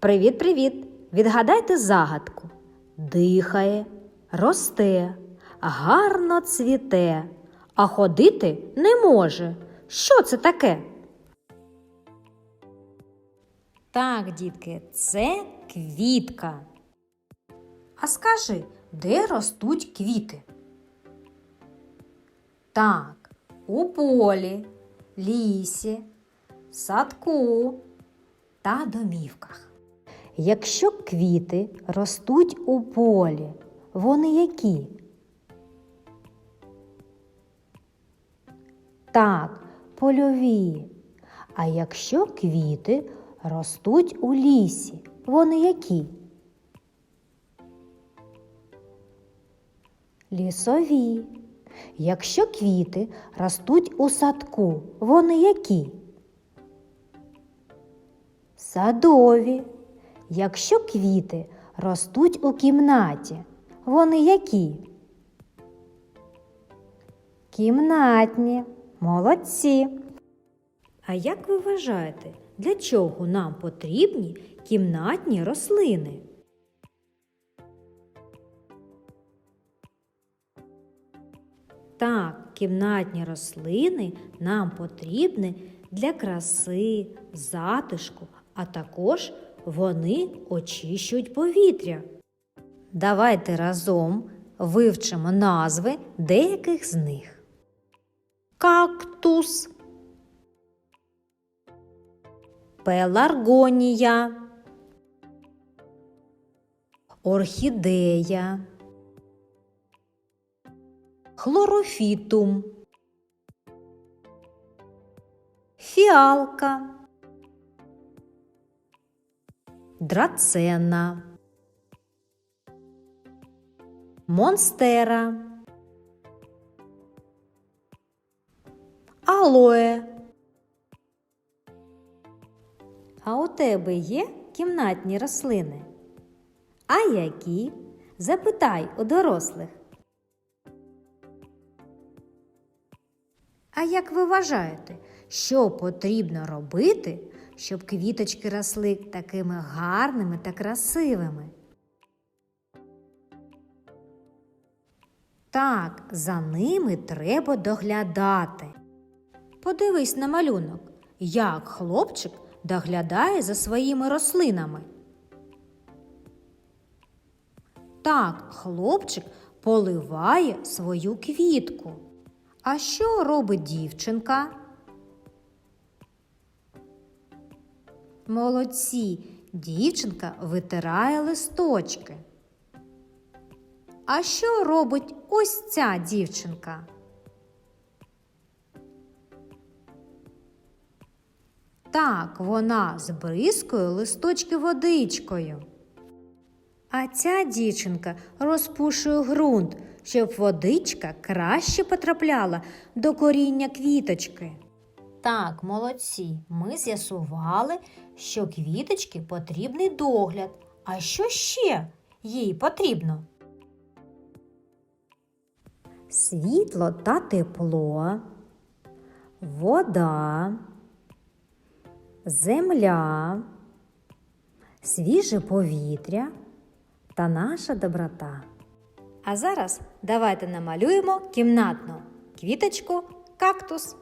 Привіт-привіт! Відгадайте загадку. Дихає, росте, гарно цвіте, а ходити не може. Що це таке? Так, дітки, це квітка. А скажи, де ростуть квіти? Так, у полі, лісі, садку та домівках. Якщо квіти ростуть у полі, вони які? Так, польові. А якщо квіти ростуть у лісі, вони які? Лісові. Якщо квіти ростуть у садку, вони які? Садові. Якщо квіти ростуть у кімнаті, вони які? Кімнатні. Молодці. А як ви вважаєте, для чого нам потрібні кімнатні рослини? Так, кімнатні рослини нам потрібні для краси, затишку, а також вони очищують повітря. Давайте разом вивчимо назви деяких з них. Кактус, пеларгонія, орхідея, хлорофітум, фіалка, драцена, монстера, алоє. А у тебе є кімнатні рослини? А які? Запитай у дорослих. А як ви вважаєте, що потрібно робити, щоб квіточки росли такими гарними та красивими? Так, за ними треба доглядати. Подивись на малюнок, як хлопчик доглядає за своїми рослинами. Так, хлопчик поливає свою квітку. А що робить дівчинка? Молодці, дівчинка витирає листочки. А що робить ось ця дівчинка? Так, вона збризкує листочки водичкою. А ця дівчинка розпушує ґрунт, щоб водичка краще потрапляла до коріння квіточки. Так, молодці, ми з'ясували, що квіточки потрібний догляд. А що ще їй потрібно? Світло та тепло, вода, земля, свіже повітря та наша доброта. А зараз давайте намалюємо кімнатну квіточку кактус.